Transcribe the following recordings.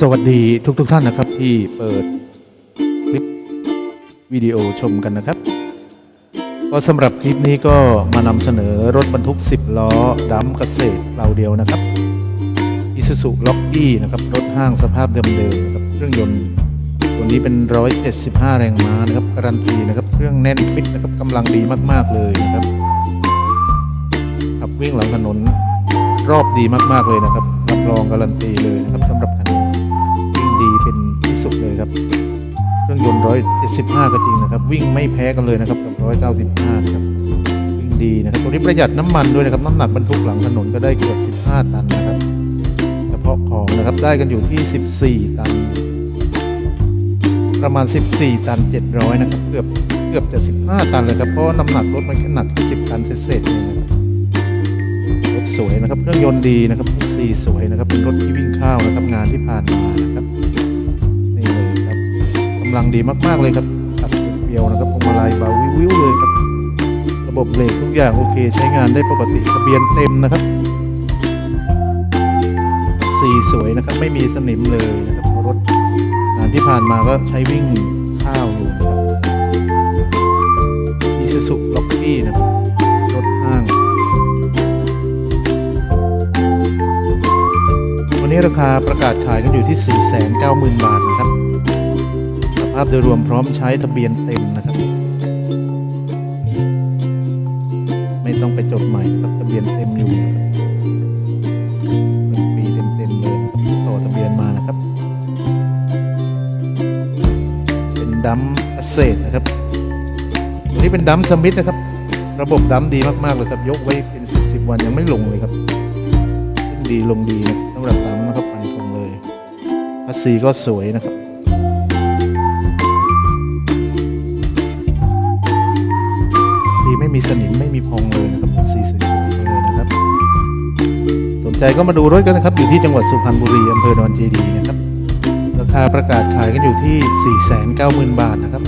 สวัสดีทุกทท่านนะครับที่เปิดคลิปวิดีโอชมกันนะครับ ก็สำหรับคลิปนี้ก็มานำเสนอรถบรรทุก 10 ล้อดัมเกษตรเราเดียวนะครับอิซูซุล็อกกี้นะครับรถห้างสภาพเดิมๆนะครับเครื่องยนต์ตัวนี้เป็น 175 แรงม้านะครับการันตีนะครับเครื่องแน่นฟิตนะครับกำลังดีมากๆเลยนะครับขับวิ่งหลังถนนรอบดีมากๆเลยนะครับรับรองการันตีเลยนะครับสำหรับ รื่องยนต์175 ก็จริงนะครับ วิ่งไม่แพ้กันเลยนะครับกับ195นะครับวิ่งดีนะครับตัวนี้ประหยัดน้ำมันด้วยนะครับน้ำหนักบรรทุกหลังถนนก็ได้เกือบ 15 ตันนะครับเฉพาะของนะครับได้กันอยู่ที่ 14 ตัน ประมาณ 14 ตัน 700 นะครับเกือบเกือบจะ 15 ตันเลยครับเพราะน้ำหนักรถมันแค่หนักแค่10 ตันเศษๆเองนะครับรถสวยนะครับเครื่องยนต์ดีนะครับสีสวยนะครับเป็นรถที่วิ่งข้าวนะครับงานที่ผ่านมาำลังดีมากๆเลยครับขับเปียวนะครับพวงมาลัยเบาวิวเลยครับ ระบบเบรกทุกอย่างโอเคใช้งานได้ปกติทะเบียนเต็มนะครับ สีสวยนะครับไม่มีสนิมเลยนะครับรถงานที่ผ่านมาก็ใช้วิ่งข้าวอยู่นะครับอีซูซุล็อกกี้นะครับรถห้างวันนี้ราคาประกาศขายกันอยู่ที่ 490,000 บาทนะครับ ภาพโดยรวมพร้อมใช้ทะเบียนเต็มนะครับ ไม่ต้องไปจดใหม่นะครับทะเบียนเต็มอยู่หนึ่งปีเต็มๆเลยต่อทะเบียนมานะครับ เป็นดัมเกษนะครับตัวนี้เป็นดัมสมิธนะครับ ระบบดัมดีมากๆเลยครับ ยกไว้เป็น 10 10 วันยังไม่ลงเลยครับดีลงดีนะสำหรับดำนะครับฟันคงเลยภาษีก็สวยนะครับ มีสนิมไม่มีพองเลยนะครับสีสวยๆเลยนะครับ สนใจก็มาดูรถกันนะครับ อยู่ที่จังหวัดสุพรรณบุรีอำเภอดอนเจดีนะครับ ราคาประกาศขายกันอยู่ที่ 490,000 บาทนะครับ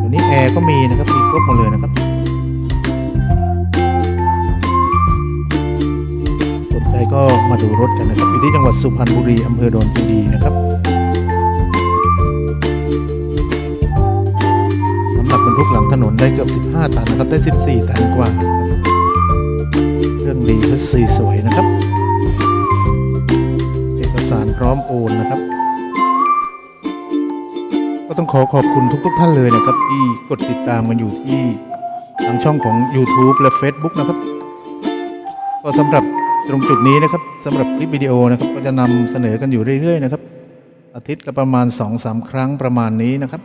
ตัวนี้แอร์ก็มีนะครับมีครบหมดเลยนะครับสนใจก็มาดูรถกันนะครับอยู่ที่จังหวัดสุพรรณบุรีอำเภอดอนเจดีนะครับ น้ำหนักบรรทุกหลังถนนได้เกือบ 15 ตันนะครับ ได้ 14 ตันกว่าเครื่องดีทัสีสวยนะครับ เอกสารพร้อมโอนนะครับ ก็ต้องขอขอบคุณทุก ๆ ท่านเลยนะครับ ที่กดติดตามกันอยู่ที่ทางช่องของ YouTube และ Facebook นะครับ ก็สำหรับตรงจุดนี้นะครับสำหรับคลิปวิดีโอนะครับ ก็จะนำเสนอกันอยู่เรื่อย ๆ นะครับ อาทิตย์ละประมาณ 2-3 ครั้งประมาณนี้นะครับ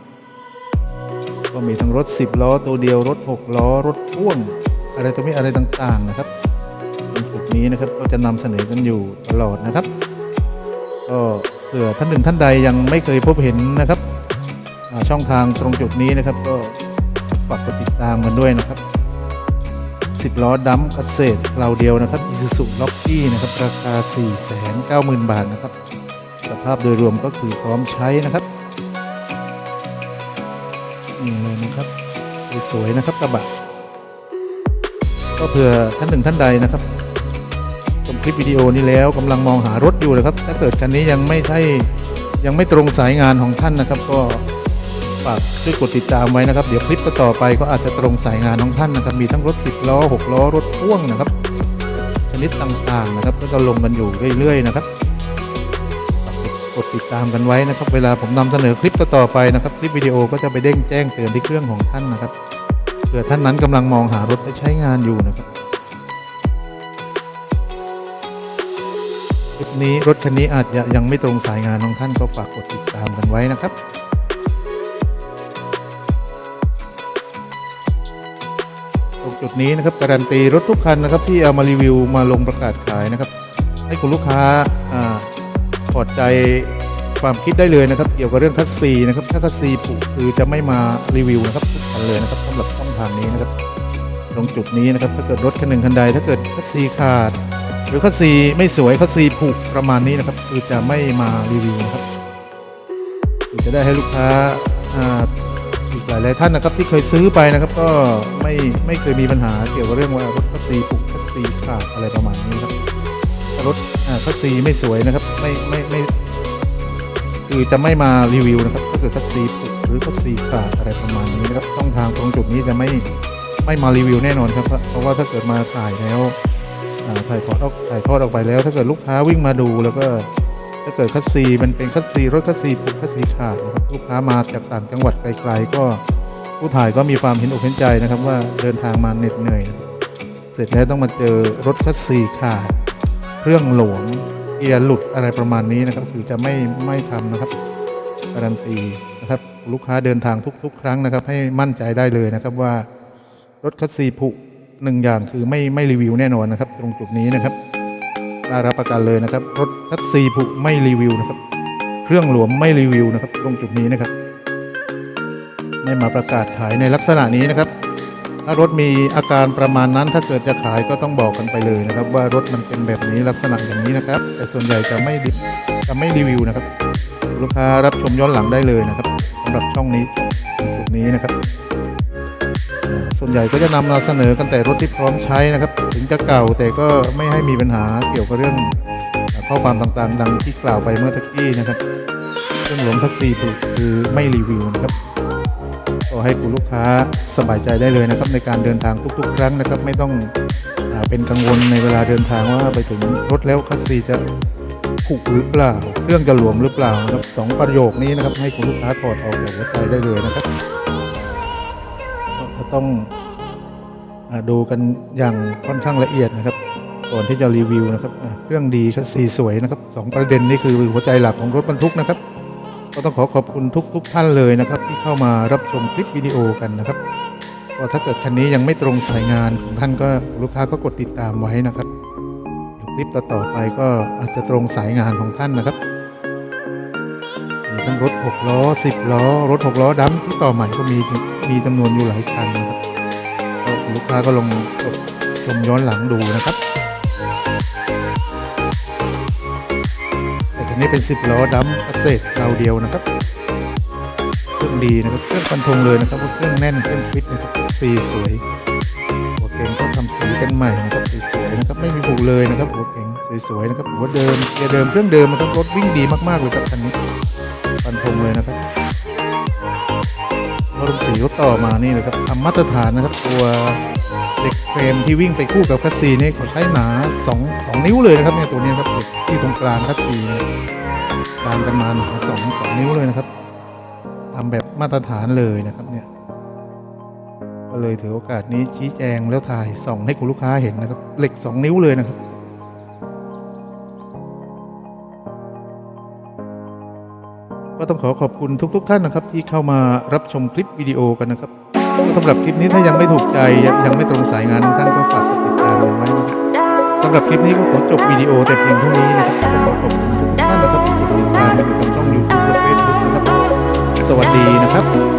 ก็มีทั้งรถ 10 ล้อตัวเดียวรถ 6 ล้อ รถพ่วง อะไรตัวนี้อะไรต่างๆนะครับตรงจุดนี้นะครับก็จะนำเสนอกันอยู่ตลอดนะครับก็เผื่อท่านหนึ่งท่านใดยังไม่เคยพบเห็นนะครับช่องทางตรงจุดนี้นะครับ ก็ฝากกดติดตามกันด้วยนะครับ10 ล้อดัมเกษตรเราเดียวนะครับอีซูซุล็อกกี้นะครับ ราคา 490,000 บาทนะครับ สภาพโดยรวมก็คือพร้อมใช้นะครับ สวยๆนะครับกระบะก็เผื่อท่านหนึ่งท่านใดนะครับชมคลิปวิดีโอนี้แล้วกำลังมองหารถอยู่นะครับ ถ้าเกิดคันนี้ยังไม่ใช่ยังไม่ตรงสายงานของท่านนะครับ ก็ฝากช่วยกดติดตามไว้นะครับ เดี๋ยวคลิปต่อไปก็อาจจะตรงสายงานของท่านนะครับ มีทั้งรถ 10 ล้อ 6 ล้อ รถพ่วงนะครับ ชนิดต่างๆนะครับ ก็จะลงกันอยู่เรื่อยๆนะครับ กดติดตามกันไว้นะครับ เวลาผมนำเสนอคลิปต่อๆไปนะครับ คลิปวิดีโอก็จะไปเด้งแจ้งเตือนที่เครื่องของท่านนะครับเผื่อท่านนั้นกำลังมองหารถและใช้งานอยู่นะครับคลิปนี้รถคันนี้อาจจะยังไม่ตรงสายงานของท่านก็ฝากกดติดตามกันไว้นะครับตรงจุดนี้นะครับการันตีรถทุกคันนะครับที่เอามารีวิวมาลงประกาศขายนะครับ ให้คุณลูกค้า อาพอใจความคิดได้เลยนะครับ เกี่ยวกับเรื่องคัสซีนะครับ ถ้าคัสซีผุคือจะไม่มารีวิวนะครับทุกคันเลยนะครับสำหรับช่องทางนี้นะครับ ตรงจุดนี้นะครับ ถ้าเกิดรถคันหนึ่งคันใด ถ้าเกิดคัสซีขาด หรือคัสซีไม่สวยคัสซีผุประมาณนี้นะครับ คือจะไม่มารีวิวนะครับจะได้ให้ลูกค้าอ่าอีกหลายหลายท่านนะครับ ที่เคยซื้อไปนะครับ ก็ไม่ไม่เคยมีปัญหาเกี่ยวกับเรื่องว่ารถคัสซีปุกคัสซีขาดอะไรประมาณนี้ครับ รถคัสซีไม่สวยนะครับไม่ไม่ไม่คือจะไม่มารีวิวนะครับถ้าเกิดคัดซีผุหรือคัดซีขาดอะไรประมาณนี้นะครับช่องทางตรงจุดนี้จะไม่ไม่มารีวิวแน่นอนครับ เพราะว่าถ้าเกิดมาถ่ายแล้วถ่ายทอดออกถ่ายทอดออกไปแล้ว ถ้าเกิดลูกค้าวิ่งมาดูแล้วก็ถ้าเกิดคัดซีมันเป็นคัดซีรถคัดซีผุคัดซีขาดนะครับลูกค้ามาจากต่างจังหวัดไกลๆก็ผู้ถ่ายก็มีความเห็นอกเห็นใจนะครับว่าเดินทางมาเหน็ดเหนื่อย เสร็จแล้วต้องมาเจอรถคัดซีขาด เครื่องหลวมเกียร์หลุดอะไรประมาณนี้นะครับ คือจะไม่ไม่ทำนะครับการันตีนะครับลูกค้าเดินทางทุก ๆ ครั้งนะครับ ให้มั่นใจได้เลยนะครับว่ารถคัสซีผุหนึ่งอย่างคือไม่ไม่รีวิวแน่นอนนะครับ ตรงจุดนี้นะครับกล้รับประกันเลยนะครับ รถคัสซีผุไม่รีวิวนะครับ เครื่องหลวมไม่รีวิวนะครับ ตรงจุดนี้นะครับไม่มาประกาศขายในลักษณะนี้นะครับ ถ้ารถมีอาการประมาณนั้นถ้าเกิดจะขายก็ต้องบอกกันไปเลยนะครับ ว่ารถมันเป็นแบบนี้ลักษณะอย่างนี้นะครับ แต่ส่วนใหญ่จะไม่ดิจะไม่รีวิวนะครับ ลูกค้ารับชมย้อนหลังได้เลยนะครับสำหรับช่องนี้จุดนี้นะครับ ส่วนใหญ่ก็จะนำมาเสนอกันแต่รถที่พร้อมใช้นะครับ ถึงจะเก่าแต่ก็ไม่ให้มีปัญหาเกี่ยวกับเรื่องข้อความต่างๆ ดังที่กล่าวไปเมื่อตะกี้นะครับเรื่องหลวงพัสซีผุคือไม่รีวิวนะครับ ก็ให้คุณลูกค้าสบายใจได้เลยนะครับ ในการเดินทางทุกๆ ครั้งนะครับ ไม่ต้องเป็นกังวลในเวลาเดินทางว่าไปถึงรถแล้วคัสซีจะผุหรือเปล่า เครื่องจะหลวมหรือเปล่านะครับสองประโยคนี้นะครับ ให้คุณลูกค้าถอดออกจากหัวใจได้เลยนะครับก็ต้องอดูกันอย่างค่อนข้างละเอียดนะครับก่อนที่จะรีวิวนะครับเครื่องดีคัสซีสวยนะครับสองประเด็นนี้คือหัวใจหลักของรถบรรทุกนะครับ ก็ต้องขอขอบคุณทุกๆทท่านเลยนะครับ ที่เข้ามารับชมคลิปวิดีโอกันนะครับก็ถ้าเกิดคันนี้ยังไม่ตรงสายงานของท่านก็ลูกค้าก็กดติดตามไว้นะครับคลิปต่อๆไปก็อาจจะตรงสายงานของท่านนะครับมีทั้งรถ 6 ล้อ 10 ล้อ รถ 6 ล้อดำที่ต่อใหม่ก็มีมีจำนวนอยู่หลายคันนะครับลูกค้าก็ลองกดชมย้อนหลังดูนะครับ แต่คันนี้เป็น 10 ล้อดัมเกษตรเราเดียวนะครับ เครื่องดีนะครับ เครื่องฟันธงเลยนะครับเครื่องแน่น เครื่องฟิตนะครับ สีสวย หัวเก่งก็ทำสีกันใหม่นะครับสวยๆนะครับ ไม่มีผุเลยนะครับ หัวเก่งสวยๆนะครับ หัวเดิมเกียร์เดิม เครื่องเดิมนะครับ รถวิ่งดีมากๆเลยครับคันนี้ ฟันธงเลยนะครับรถสีเขาต่อมานี่เลยครับทำมาตรฐานนะครับ ตัวเหล็กเฟรมที่วิ่งไปคู่กับคัสซีนี่เขาใช้หนา2 2นิ้วเลยนะครับเนี่ยตัวนี้ครับเหล็ก ที่ตรงกลางคัสซีเนี่ยกลางกันมาหนาสองสองนิ้วเลยนะครับทำแบบมาตรฐานเลยนะครับเนี่ยก็เลยถือโอกาสนี้ชี้แจงแล้วถ่ายส่องให้คุณลูกค้าเห็นนะครับ เหล็ก 2 นิ้วเลยนะครับ ก็ต้องขอขอบคุณทุกๆท่านนะครับ ที่เข้ามารับชมคลิปวิดีโอกันนะครับสำหรับคลิปนี้ถ้ายังไม่ถูกใจยังยังไม่ตรงสายงานท่านก็ฝากกดติดำหรับคลิปนี้ก็ขอจบวิดีโอแต่เพียงเท่านี้นะครับผมขอขอบคุณทุกท่านนะครับที่กดติดตามมาดูกับช่องยูทูบและเฟซบุ๊กนะครับ สวัสดีนะครับ